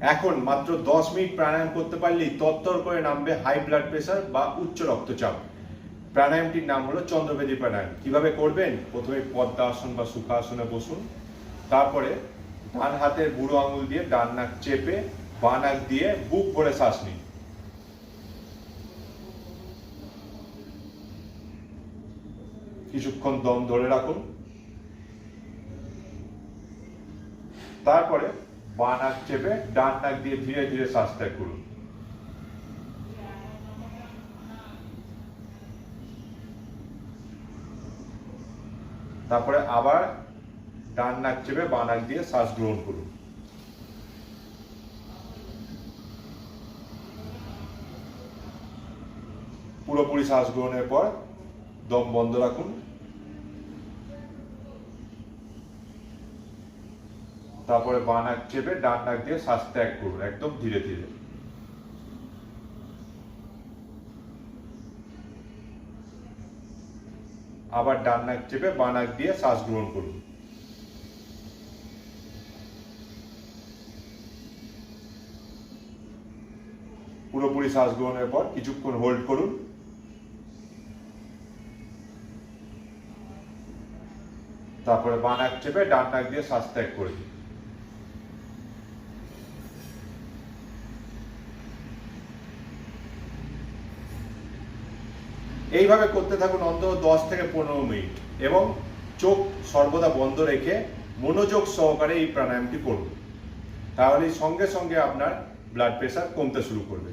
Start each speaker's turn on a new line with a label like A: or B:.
A: এখন মাত্র দশ মিনিট প্রাণায়াম করতে পারলেই তত্তর করে নামবে হাই ব্লাড প্রেশার বা উচ্চ রক্তচাপ। প্রাণায়ামটির নাম হলো চন্দ্রবেদী প্রাণায়াম। কীভাবে করবেন? প্রথমে পদ্মাসন বা সুখাসনে বসুন। তারপরে ডান হাতের বুড়ো আঙুল দিয়ে ডান নাক চেপে বাঁ নাক দিয়ে বুক ভরে শ্বাস নিন। কিছুক্ষণ দম ধরে রাখুন। তারপরে বাঁ নাক চেপে ডান নাক দিয়ে ধীরে ধীরে শ্বাস ত্যাগ করুন। তারপরে আবার ডান নাক চেপে বাঁ নাক দিয়ে শ্বাস গ্রহণ করুন। পুরোপুরি শ্বাস গ্রহণের পর দম বন্ধ রাখুন। তারপরে বাঁ নাক চেপে ডান নাক দিয়ে শ্বাস ত্যাগ করুন, একদম ধীরে ধীরে। আবার ডান নাক চেপে বাঁ নাক দিয়ে শ্বাস গ্রহণ করুন। পুরোপুরি শ্বাস গ্রহণের পর কিছুক্ষণ হোল্ড করুন। তারপরে বাঁ নাক চেপে ডান নাক দিয়ে শ্বাস ত্যাগ করে দিন। এইভাবে করতে থাকুন অন্তত দশ থেকে পনেরো মিনিট এবং চোখ সর্বদা বন্ধ রেখে মনোযোগ সহকারে এই প্রাণায়ামটি করুন। তাহলে সঙ্গে সঙ্গে আপনার ব্লাড প্রেশার কমতে শুরু করবে।